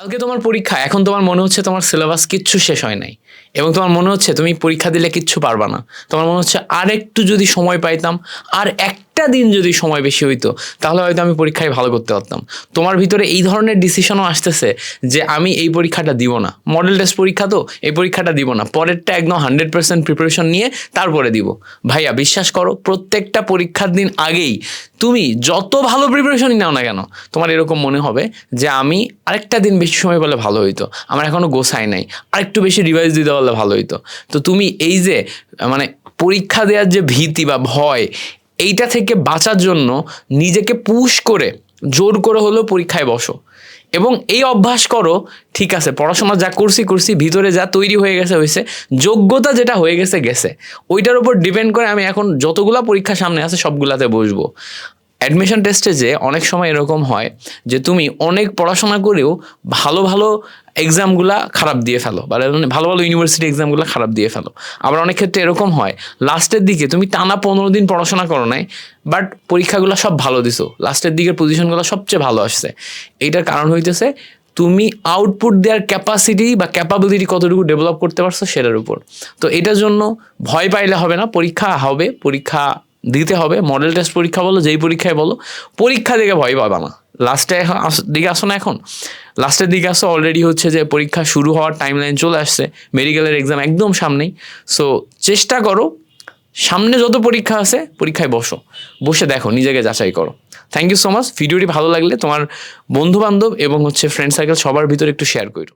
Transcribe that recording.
কালকে তোমার পরীক্ষা, এখন তোমার মনে হচ্ছে তোমার সিলেবাস কিচ্ছু শেষ হয় নাই। এবং তোমার মনে হচ্ছে তুমি পরীক্ষা দিলে কিচ্ছু পারবা না। তোমার মনে হচ্ছে আর একটু যদি সময় পাইতাম, আর একটা দিন যদি সময় বেশি হইতো, তাহলে হয়তো আমি পরীক্ষায় ভালো করতে পারতাম। তোমার ভিতরে এই ধরনের ডিসিশনও আসতেছে যে আমি এই পরীক্ষাটা দিব না। মডেল টেস্ট পরীক্ষা তো, এই পরীক্ষাটা দিব না। পরেরটা একদম হান্ড্রেড পার্সেন্ট প্রিপারেশন নিয়ে তারপরে দিব। ভাইয়া, বিশ্বাস করো, প্রত্যেকটা পরীক্ষার দিন আগেই তুমি যত ভালো প্রিপারেশনই নাও না কেন, তোমার এরকম মনে হবে যে আমি আরেকটা দিন বেশি সময় পেলে ভালো হইতো। আমার এখনও গোছাই নাই। আরেকটু বেশি রিভাইজ দিতে পারলে ভালো হইতো। তো তুমি এই যে মানে পরীক্ষা দেওয়ার যে ভীতি বা ভয় এইটা থেকে বাঁচার জন্য নিজেকে পুশ করে, জোর করে হলেও পরীক্ষায় বসো। এবং এই অভ্যাস করো, ঠিক আছে, পড়াশোনা যা করছি করছি, ভিতরে যা তৈরি হয়ে গেছে, হয়েছে, যোগ্যতা যেটা হয়ে গেছে গেছে। ওইটার উপর ডিপেন্ড করে আমি এখন যতগুলা পরীক্ষা সামনে আছে, সবগুলাতে বসবো। অ্যাডমিশন টেস্টে যে অনেক সময় এরকম হয় যে তুমি অনেক পড়াশোনা করেও ভালো ভালো এক্সামগুলা খারাপ দিয়ে ফেলো বা মানে ভালো ভালো ইউনিভার্সিটি এক্সামগুলো খারাপ দিয়ে ফেলো। আবার অনেক ক্ষেত্রে এরকম হয় লাস্টের দিকে তুমি টানা পনেরো দিন পড়াশোনা করো নাই বাট পরীক্ষাগুলো সব ভালো দিছো লাস্টের দিকের পজিশনগুলো সবচেয়ে ভালো আসছে। এইটার কারণ হইতেছে তুমি আউটপুট দেওয়ার ক্যাপাসিটি বা ক্যাপাবিলিটি কতটুকু ডেভেলপ করতে পারছ সেটার উপর। তো এটার জন্য ভয় পাইলে হবে না, পরীক্ষা হবে, পরীক্ষা দিতে হবে মডেল টেস্ট পরীক্ষা বলো, যেই পরীক্ষায় বলো, পরীক্ষা দেখে ভয় পাবা না। লাস্টে এখন দিকে আসো না এখন। লাস্টের দিকে আসো অলরেডি হচ্ছে যে পরীক্ষা শুরু হওয়ার টাইম লাইন চলে আসছে মেডিকেলের এক্সাম একদম সামনেই। সো চেষ্টা করো, সামনে যত পরীক্ষা আছে, পরীক্ষায় বসো। বসে দেখো, নিজেকে যাচাই করো। থ্যাংক ইউ সো মাচ ভিডিওটি ভালো লাগলে তোমার বন্ধু বান্ধব এবং হচ্ছে ফ্রেন্ড সার্কেল সবার ভিতরে একটু শেয়ার করো।